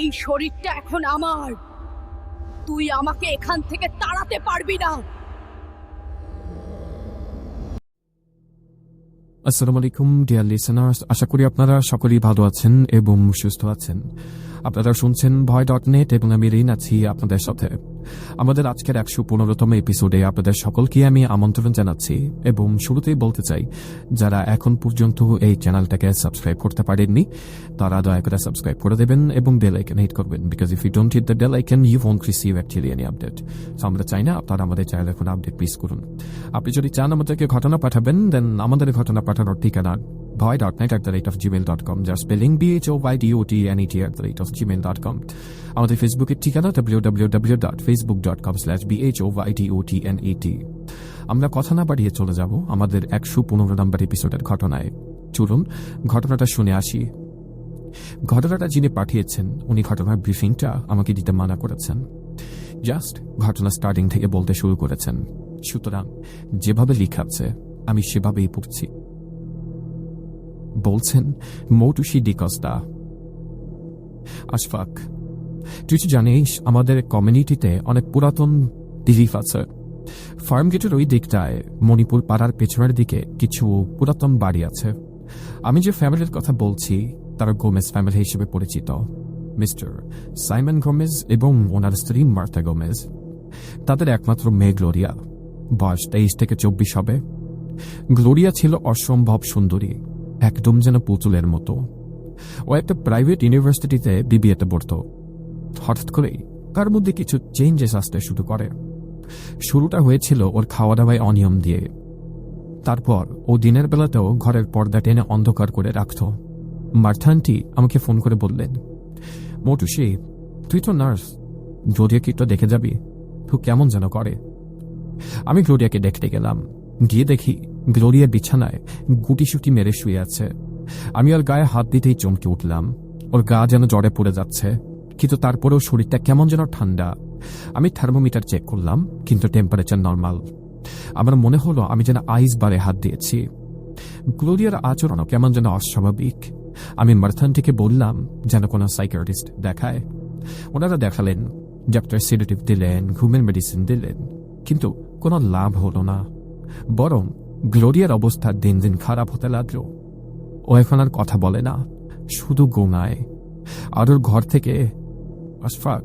এই শরীরটা এখন আমার। তুই আমাকে এখান থেকে তাড়াতে পারবি না। আসসালামু আলাইকুম, ডিয়ার লিসেনার্স। আশা করি আপনারা সকলেই ভালো আছেন এবং সুস্থ আছেন। আপনারা শুনছেন ভয় ডট নেট এবং আমি রিন আছি আপনাদের সাথে। আমাদের আজকের একশো পনেরোতম এপিসোডে আপনাদের সকলকে আমি আমন্ত্রণ জানাচ্ছি এবং শুরুতেই বলতে চাই, যারা এখন পর্যন্ত এই চ্যানেলটাকে সাবস্ক্রাইব করতে পারেননি, তারা দয়া করে সাবস্ক্রাইব করে দেবেন এবং বেল আইকন হিট করবেন because if you don't hit the bell icon you won't receive actually any update so আমরা চাই না আপনারা আমাদের চ্যানেলে কোনো আপডেট মিস করুন। আপনি যদি চান আমাদেরকে ঘটনা পাঠাবেন দেন আমাদের ঘটনা পাঠানোর ঠিকানা Bhoy dot net at the rate of Gmail dot com যার spelling B H O Y D O T N E T at the rate of Gmail dot com আমাদের ফেসবুকের ঠিকানা dot com slash B H O Y D O T N E T আমরা কথা না বাড়িয়ে চলে যাব আমাদের একশো পনেরো নম্বর এপিসোডের ঘটনায়। চলুন ঘটনাটা শুনে আসি। ঘটনাটা যিনি পাঠিয়েছেন, উনি ঘটনার ব্রিফিংটা আমাকে দিতে মানা করেছেন। জাস্ট ঘটনা স্টার্টিং থেকে বলতে শুরু করেছেন। সুতরাং যেভাবে লিখাচ্ছে আমি সেভাবেই পড়ছি। বলছেন, মৌটুসি ডিকস্তা আশফাক, তুই তো জানিস আমাদের কমিউনিটিতে অনেক পুরাতন বিলিফ আছে। ফার্ম গেটের ওই দিকটায়, মণিপুর পাড়ার পেছনের দিকে কিছু পুরাতন বাড়ি আছে। আমি যে ফ্যামিলির কথা বলছি, তারা গোমেজ ফ্যামিলি হিসেবে পরিচিত। মিস্টার সাইমন গোমেজ এবং ওনার স্ত্রী মার্থা গোমেজ। তাদের একমাত্র মেয়ে গ্লোরিয়া। বয়স তেইশ থেকে চব্বিশ হবে। গ্লোরিয়া ছিল অসম্ভব সুন্দরী। একদম যেন পুতুলের মতো। ও একটা প্রাইভেট ইউনিভার্সিটিতে বিবিএতে পড়ত। হঠাৎ করেই তার মধ্যে কিছু চেঞ্জেস আসতে শুরু করে। শুরুটা হয়েছিল ওর খাওয়া দাওয়ায় অনিয়ম দিয়ে। তারপর ও দিনের বেলাতেও ঘরের পর্দা টেনে অন্ধকার করে রাখত। মার্থানটি আমাকে ফোন করে বললেন মোটুসি তুই তো নার্স। গ্লোরিয়া কিটটা দেখে যাবি। তো কেমন যেন করে। আমি গ্লোরিয়াকে দেখতে গেলাম। গিয়ে দেখি গ্লোরিয়া বিছানায় গুটিসুটি মেরে শুয়ে আছে। আমি ওর গায়ে হাত দিতেই চমকে উঠলাম। ওর গা যেন জ্বরে পড়ে যাচ্ছে, কিন্তু তারপরেও শরীরটা কেমন যেন ঠান্ডা। আমি থার্মোমিটার চেক করলাম, কিন্তু টেম্পারেচার নর্মাল আমার মনে হলো আমি যেন আইস বারে হাত দিয়েছি। গ্লোরিয়ার আচরণও কেমন যেন অস্বাভাবিক। আমি মার্থানটিকে বললাম, যেন কোনো সাইকিয়াট্রিস্ট দেখায়। ওনারা দেখালেন ডাক্তার সিডেটিভ দিলেন, ঘুমের মেডিসিন দিলেন, কিন্তু কোনো লাভ হলো না। বরং গ্লোরিয়ার অবস্থা দিন দিন খারাপ হতে লাগল। ও এখন আর কথা বলে না, শুধু গোঙায় আর ওর ঘর থেকে, আশফাক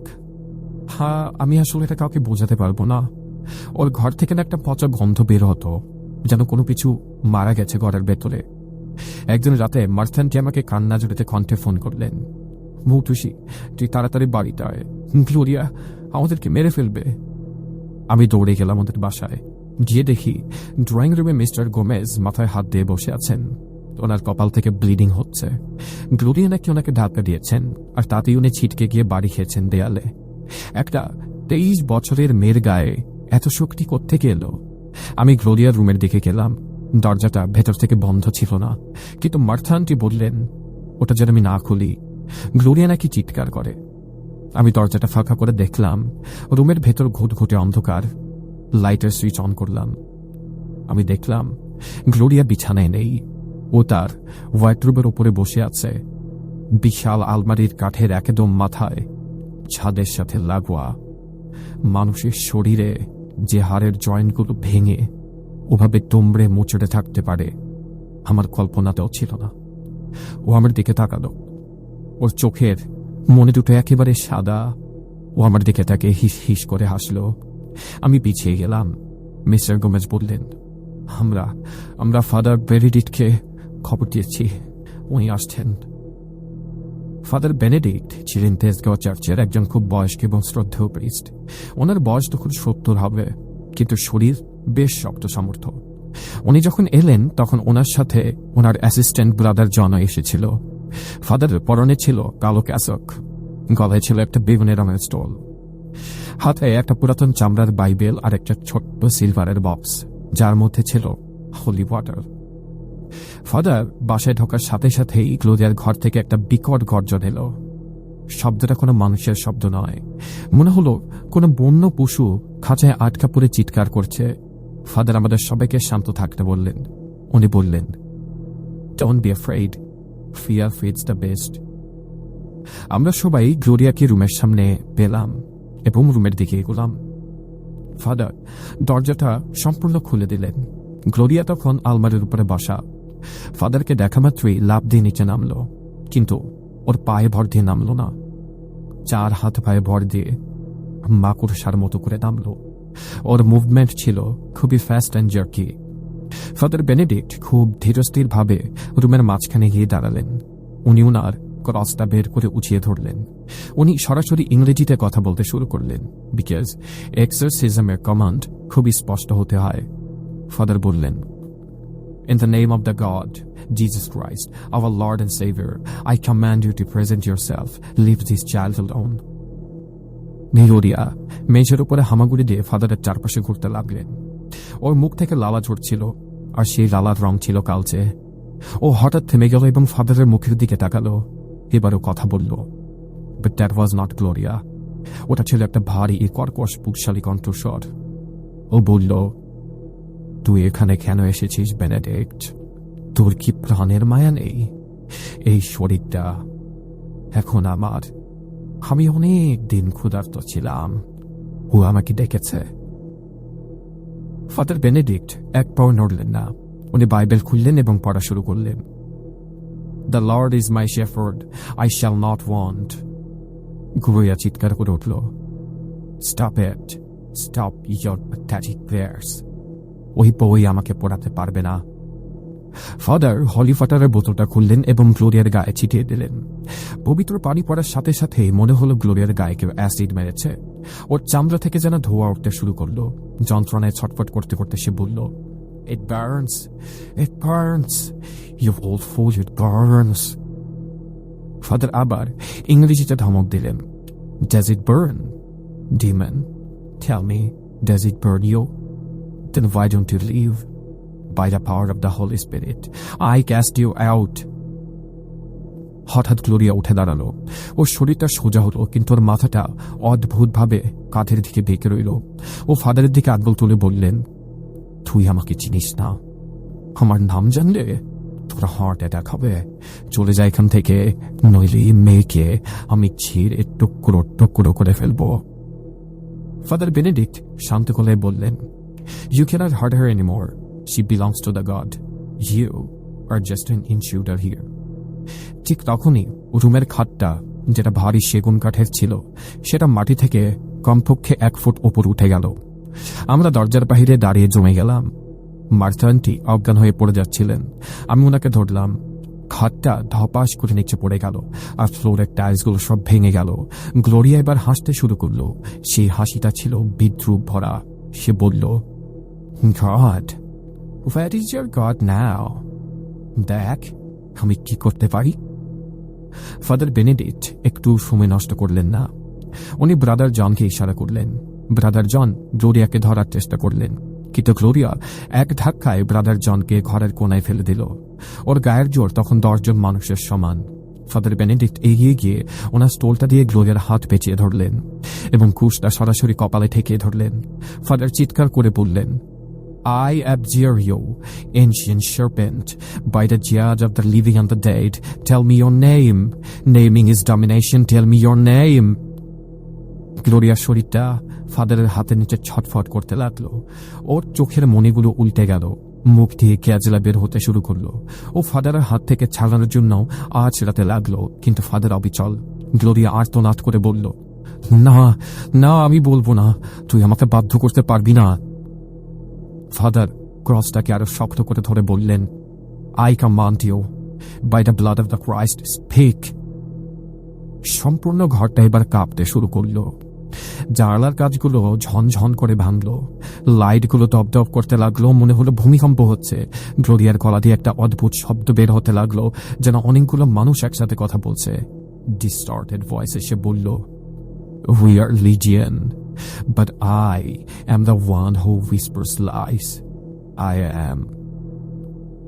হ্যাঁ আমি আসলে এটা কাউকে বোঝাতে পারব না। ওর ঘর থেকে না একটা পচা গন্ধ বের হতো, যেন কোনো কিছু মারা গেছে ঘরের ভেতরে। একদিন রাতে মার্থানটি আমাকে কান্না জড়িতে কণ্ঠে ফোন করলেন। মৌটুসি তুই তাড়াতাড়ি বাড়িতে আয়। গ্লোরিয়া, আমাদেরকে মেরে ফেলবে। আমি দৌড়ে গেলাম ওদের বাসায়। গিয়ে দেখি ড্রয়িং রুমে মিস্টার গোমেজ মাথায় হাত দিয়ে বসে আছেন। ওনার কপাল থেকে ব্লিডিং হচ্ছে। গ্লোরিয়া নাকি ওনাকে ধাক্কা দিয়েছেন, আর তাতেই উনি ছিটকে গিয়ে বাড়ি খেয়েছেন দেয়ালে। একটা তেইশ বছরের মেয়ের গায়ে এত শক্তি কোত্থেকে এলো? আমি গ্লোরিয়ার রুমের দিকে গেলাম। দরজাটা ভেতর থেকে বন্ধ ছিল না। কিন্তু মার্থানটি বললেন, ওটা যেন আমি না খুলি। গ্লোরিয়া নাকি চিৎকার করে? আমি দরজাটা ফাঁকা করে দেখলাম। রুমের ভেতর ঘুটঘুটে অন্ধকার। লাইটের সুইচ অন করলাম। আমি দেখলাম, গ্লোরিয়া বিছানায় নেই ও তার হোয়াইট ওপরে বসে আছে। বিশাল আলমারির কাঠের একদম মাথায় ছাদের সাথে লাগোয়া মানুষের শরীরে যে হাড়ের জয়েন্টগুলো ভেঙে ওভাবে তোমড়ে মুচড়ে থাকতে পারে, আমার কল্পনাতেও ছিল না। ও আমার দিকে তাকালো। ওর চোখের মনে দুটো একেবারে সাদা। ও আমার দিকে তাকে হিস হিস করে হাসলো। আমি পিছিয়ে গেলাম। মিস্টার গোমেজ বললেন, আমরা আমরা ফাদার বেরিডিটকে খবর দিয়েছি। উনি আসছেন। ফাদার বেনেডিক্ট ছিলেন তেজগাঁও চার্চের একজন খুব বয়স্ক এবং শ্রদ্ধেয় প্রিস্ট। ওনার বয়স তখন সত্তর হবে, কিন্তু শরীর বেশ শক্ত সামর্থ্য। উনি যখন এলেন, তখন ওনার সাথে ওনার অ্যাসিস্ট্যান্ট ব্রাদার জন এসেছিল। ফাদারের পরনে ছিল কালো ক্যাসক, গলায় ছিল একটা বেগুনের রঙের স্টোল। হাতে একটা পুরাতন চামড়ার বাইবেল আর একটা ছোট্ট সিলভারের বক্স, যার মধ্যে ছিল হোলি ওয়াটার ফাদার বাসায় ঢোকার সাথে সাথেই গ্লোরিয়ার ঘর থেকে একটা বিকট গর্জন এলো। শব্দটা কোনো মানুষের শব্দ নয়। মনে হলো কোনো বন্য পশু খাঁচায় আটকা পড়ে চিৎকার করছে। ফাদার আমাদের সবাইকে শান্ত থাকতে বললেন। উনি বললেন don't be afraid. Fear feeds the beast আমরা সবাই গ্লোরিয়াকে রুমের সামনে পেলাম। এবং রুমের দিকে এগোলাম। ফাদার দরজাটা সম্পূর্ণ খুলে দিলেন। গ্লোরিয়া তখন আলমারির উপরে বসা। ফাদারকে দেখা মাত্রই লাভ দিয়ে নিচে নামলো। কিন্তু ওর পায়ে ভর দিয়ে নামলো না। চার হাত পায়ে ভর দিয়ে মাকুড়সার মতো করে নামলো। ওর মুভমেন্ট ছিল খুবই fast and jerky father Benedict খুব ধীরস্থির ভাবে রুমের মাঝখানে গিয়ে দাঁড়ালেন। উনি উনার ক্রসটা বের করে উঁচিয়ে ধরলেন উনি সরাসরি ইংরেজিতে কথা বলতে শুরু করলেন বিকজ এক্সারসিজমের কমান্ড খুবই স্পষ্ট হতে হয় ফাদার বললেন In the name of the God, Jesus Christ, our Lord and Savior, I command you to present yourself. Leave this child alone. মেলোরিয়া মেঝের উপরে হামাগুড়ি দিয়ে ফাদারের চারপাশে ঘুরতে লাগলেন ওর মুখ থেকে লালা ঝরছিল আর সেই লালার রং ছিল কালচে ও হঠাৎ থেমে গেল এবং ফাদারের মুখের দিকে তাকালো এবারও কথা বলল but that was not Gloria ওটা ছিল একটা ভারী, কর্কশ পুকশালী কণ্ঠস্বর। ও বলল, তুই এখানে কেন এসেছিস বেনেডিক্ট তোর কি প্রাণের মায়া নেই? এই শরীরটা এখন আমার। আমি অনেক দিন ক্ষুধার্ত ছিলাম। ও আমাকে ডেকেছে। ফাদার বেনেডিক্ট এক পাও নড়লেন না। উনি বাইবেল খুললেন এবং পড়া শুরু করলেন। The Lord is my shepherd I shall not want গুরুয়া চিৎকার করে উঠল stop it stop your pathetic prayers ওই বই আমাকে পড়াতে পারবে না। ফাদার হলি ফাটারের বোতলটা খুললেন এবং গ্লোরিয়ার গায়ে ছিটিয়ে দিলেন। পবিত্র পানি পড়ার সাথে সাথে মনে হলো গ্লোরিয়ার গায়ে কেউ অ্যাসিড মেরেছে। ওর চামড়া থেকে যেন ধোয়া উঠতে শুরু করল। যন্ত্রণায় ছটফট করতে করতে সে বলল it burns it burns you old fool it burns father আবার ইংরেজিতে ধমক দিলেন। Does it burn? Demon, tell me, does it burn you then why don't you leave? By the power of the Holy Spirit, I cast you out. হঠাৎ Gloria উঠে দাঁড়াল। ওর শরীরটা সোজা হলো কিন্তু ওর মাথাটা অদ্ভুতভাবে কাঁধের দিকে বেঁকে রইল। ও ফাদারের দিকে আদবল তুলে বললেন তুই আমাকে চিনিস না আমার নাম জানলে তোরা হার্ট অ্যাটাক হবে চলে যায় এখান থেকে নইলে মেয়েকে আমি ছিঁড়ে টুকরো টুকরো করে ফেলব ফাদার বেনেডিক্ট শান্ত গলায় বললেন You cannot hurt her anymore. She belongs to the God. You are just an intruder here. ঠিক তখনই রুমের খাটটা যেটা ভারী সেগুন কাঠের ছিল, সেটা মাটি থেকে কমপক্ষে এক ফুট ওপর উঠে গেল আমরা দরজার বাহিরে দাঁড়িয়ে জমে গেলাম। মার্থান্টি অজ্ঞান হয়ে পড়ে যাচ্ছিলেন। আমি ওনাকে ধরলাম। খাটটা ধপাস করে নিচে পড়ে গেল আর ফ্লোরের টাইলসগুলো সব ভেঙে গেল। গ্লোরিয়া এবার হাসতে শুরু করল। সেই হাসিটা ছিল বিদ্রুপ ভরা। সে বলল God, where is your God now? দেখ আমি কি করতে পারি? ফাদার বেনেডিক্ট একটু সময় নষ্ট করলেন না। উনি ব্রাদার জনকে ইশারা করলেন। ব্রাদার জন গ্লোরিয়াকে ধরার চেষ্টা করলেন কিন্তু গ্লোরিয়া এক ধাক্কায় ব্রাদার জনকে ঘরের কোনায় ফেলে দিল ওর গায়ের জোর তখন দশজন মানুষের সমান ফাদার বেনেডিক্ট এগিয়ে গিয়ে ওনার স্টোলটা দিয়ে গ্লোরিয়ার হাত পেঁচিয়ে ধরলেন এবং কুশটা সরাসরি কপালে ঠেকিয়ে ধরলেন ফাদার চিৎকার করে বললেন I abjure you, ancient serpent, by the judge of the living and the dead. Tell me your name. Naming is domination. Tell me your name. গ্লোরিয়ার শরীরটা ফাদারের হাতের নিচে ছটফট করতে লাগল। ওর চোখের মণিগুলো উল্টে গেল। মুখ দিয়ে ক্যাজলা বের হতে শুরু করল। ও ফাদারের হাত থেকে ছাড়ানোর জন্য আছড়াতে লাগল, কিন্তু ফাদার অবিচল। গ্লোরিয়া আর্তনাদ করে বলল, না না, আমি বলব না। তুই আমাকে বাধ্য করতে পারবি না। ফাদার ক্রসটাকে আরও শক্ত করে ধরে বললেন I command you by the blood of the Christ speak সম্পূর্ণ ঘরটা এবার কাঁপতে শুরু করল। জানালার কাজগুলো ঝনঝন করে ভাঙল লাইটগুলো দপদপ করতে লাগল, মনে হলো ভূমিকম্প হচ্ছে গ্লোরিয়ার গলা দিয়ে একটা অদ্ভুত শব্দ বের হতে লাগল, যেন অনেকগুলো মানুষ একসাথে কথা বলছে ডিস্টর্টেড ভয়েস এসে বলল, We are লিজিয়ান but I am the one who whispers lies. I am.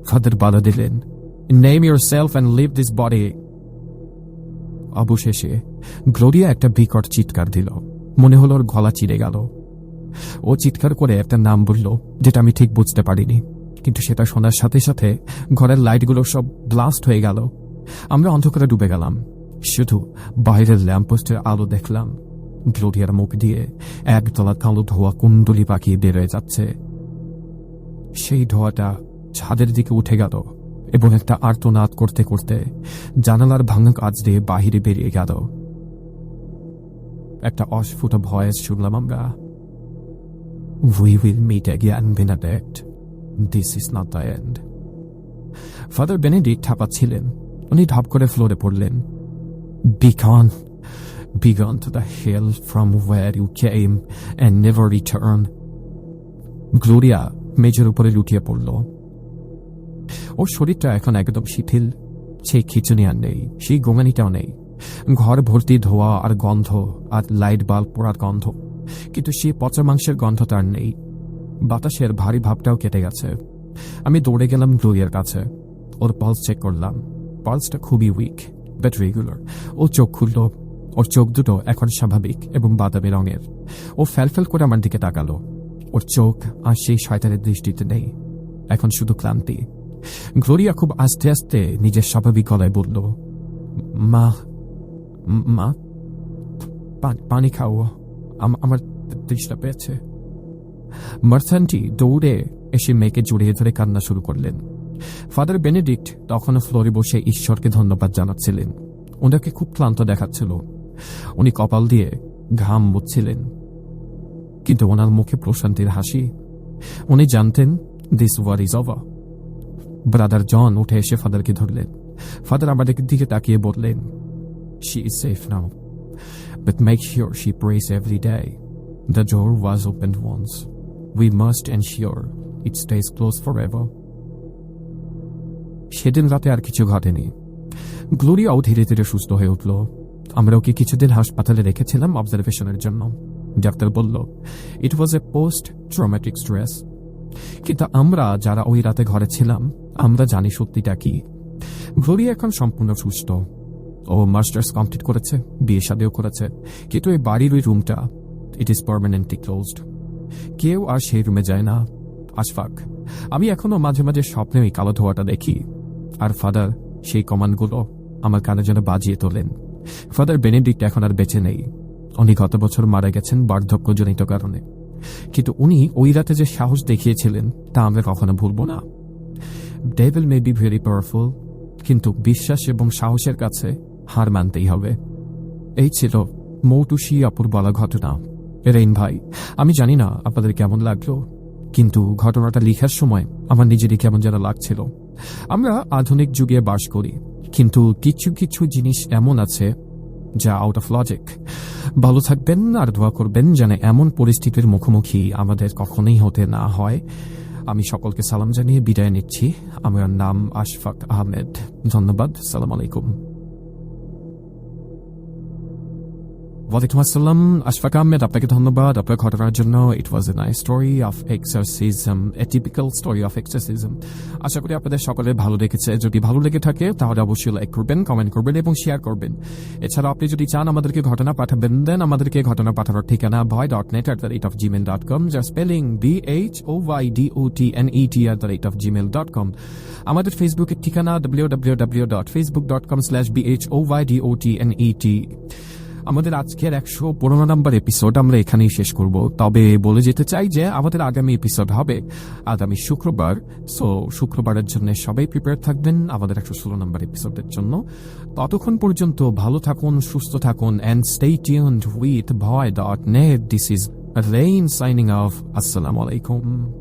Father বাধা দিলেন, Name yourself and leave this body অবশেষে গ্লোরিয়া একটা বিকট চিৎকার দিল মনে হলো ওর গলা চিড়ে গেল। ও চিৎকার করে একটা নাম বলল, যেটা আমি ঠিক বুঝতে পারিনি। কিন্তু সেটা শোনার সাথে সাথে ঘরের লাইটগুলো সব ব্লাস্ট হয়ে গেল। আমরা অন্ধকারে ডুবে গেলাম। শুধু বাইরের ল্যাম্পোস্টের আলো দেখলাম। গ্লোরিয়ার মুখ দিয়ে একতলা কালো ধোয়া কুণ্ডলি পাকিয়ে বেরোয় যাচ্ছে। সেই ধোয়াটা ছাদের দিকে উঠে গেল এবং একটা আর্তনাদ করতে করতে জানালার ভাঙা কাজ দিয়ে বাহিরে বেরিয়ে গেল। একটা অস্ফুট ভয়েস শুনলাম আমরা We will meet again, Benedict. This is not the end. Father Benedict ছিলেন উনি ঢপ করে ফ্লোরে পড়লেন. Be gone to the hell from where you came and never return. Gloria মেজের উপরে লুটিয়ে পড়ল ওর শরীরটা এখন একদম শিথিল সেই খিচুনি আর নেই সেই গোঙানিটাও নেই ঘর ভর্তি ধোয়া আর গন্ধ আর লাইট বাল্ব পোড়ার গন্ধ। কিন্তু সে পচা মাংসের গন্ধ তার নেই। বাতাসের ভারী ভাবটাও কেটে গেছে। আমি দৌড়ে গেলাম গ্লোরিয়ার কাছে। ওর পালস চেক করলাম। পালসটা খুবই উইক বাট রেগুলার ও চোখ খুলল। ওর চোখ দুটো এখন স্বাভাবিক এবং বাদামি রঙের। ও ফ্যালফ্যাল করে আমার দিকে তাকালো। ওর চোখ আর সেই শয়তানের দৃষ্টিতে নেই। এখন শুধু ক্লান্তি। গ্লোরিয়া খুব আস্তে আস্তে নিজের স্বাভাবিক গলায় বলল, মা ম- পানি খাও আম- আমার তৃষ্ণা পেয়েছে। মার্থানটি দৌড়ে এসে মেয়েকে জড়িয়ে ধরে কান্না শুরু করলেন। ফাদার বেনেডিক্ট তখনও ফ্লোরে বসে ঈশ্বরকে ধন্যবাদ জানাচ্ছিলেন। ওনাকে খুব ক্লান্ত দেখাচ্ছিল। উনি কপাল দিয়ে ঘাম মুছছিলেন। কিন্তু ওনার মুখে প্রশান্তির হাসি। উনি জানতেন this war is over brother John উঠে এসে ফাদারকে ধরলেন। ফাদার আমাদের দিকে তাকিয়ে বললেন she is safe now but make sure she prays every day. The door was opened once. We must ensure it stays closed forever. সেদিন রাতে আর কিছু ঘটেনি গ্লোরিয়াও ধীরে ধীরে সুস্থ হয়ে উঠল আমরা ওকে কিছুদিন হাসপাতালে রেখেছিলাম অবজারভেশনের জন্য ডাক্তার বলল it was a post traumatic stress কিন্তু আমরা যারা ওই রাতে ঘরে ছিলাম, আমরা জানি সত্যিটা কি গ্লোরিয়া এখন সম্পূর্ণ সুস্থ ও মাস্টার্স কমপ্লিট করেছে, বিয়ে শাদিও করেছে। কিন্তু এই বাড়ির ওই রুমটা ইট ইজ পারমানেন্টলি ক্লোজড কেউ আর সেই রুমে যায় না। আশফাক আমি এখনও মাঝে মাঝে স্বপ্নে ওই কালো ধোয়াটা দেখি। আর ফাদার, সেই কমান্ডগুলো আমার কানে যেন বাজিয়ে তোলেন। ফাদার বেনেডিক্ট এখন আর বেঁচে নেই। উনি গত বছর মারা গেছেন বার্ধক্যজনিত কারণে। কিন্তু উনি ওই রাতে যে সাহস দেখিয়েছিলেন, তা আমরা কখনো ভুলব না। Devil may be very powerful কিন্তু বিশ্বাস এবং সাহসের কাছে হার মানতেই হবে। এই ছিল মৌটুসি অপুর বলা ঘটনা। রেইন ভাই, আমি জানি না আপনাদের কেমন লাগল, কিন্তু ঘটনাটা লিখার সময় আমার নিজেরই কেমন যেন লাগছিল। আমরা আধুনিক যুগে বাস করি, কিন্তু কিছু কিছু জিনিস এমন আছে যা আউট অফ লজিক ভালো থাকবেন আর দোয়া করবেন যেন এমন পরিস্থিতির মুখোমুখি আমাদের কখনোই হতে না হয়। আমি সকলকে সালাম জানিয়ে বিদায় নিচ্ছি। আমার নাম আশফাক আহমেদ। ধন্যবাদ। সালাম আলাইকুম। ওয়ালাইকুম আসসালাম আশফাক আহমেদ আপনাকে ধন্যবাদ। আপনার ঘটনার জন্য it was a nice story of exorcism a typical story of exorcism আশা করি আপনাদের সকলে ভালো লেগেছে যদি ভালো লেগে থাকে, তাহলে অবশ্যই লাইক করবেন কমেন্ট করবেন এবং শেয়ার করবেন। এছাড়া আপনি যদি চান আমাদেরকে ঘটনা পাঠাবেন দেন আমাদেরকে ঘটনা পাঠানোর ঠিকানা Bhoy dot net at the rate of Gmail dot com যা spelling B H O Y D O T N E T at the rate of Gmail dot com আমাদের ফেসবুকের ঠিকানা W W W dot Facebook dot com slash B H O Y D O T N E T আমাদের আজকের একশো পনেরো নম্বর episode আমরা এখানেই শেষ করব। তবে বলে যেতে চাই যে, আমাদের আগামী এপিসোড হবে আগামী শুক্রবার। সো শুক্রবারের জন্য সবাই প্রিপেয়ার থাকবেন আমাদের একশো ষোলো নম্বর এপিসোডের জন্য। ততক্ষণ পর্যন্ত ভালো থাকুন, সুস্থ থাকুন and stay tuned with Bhoy dot net this is Rain signing off আসসালামু আলাইকুম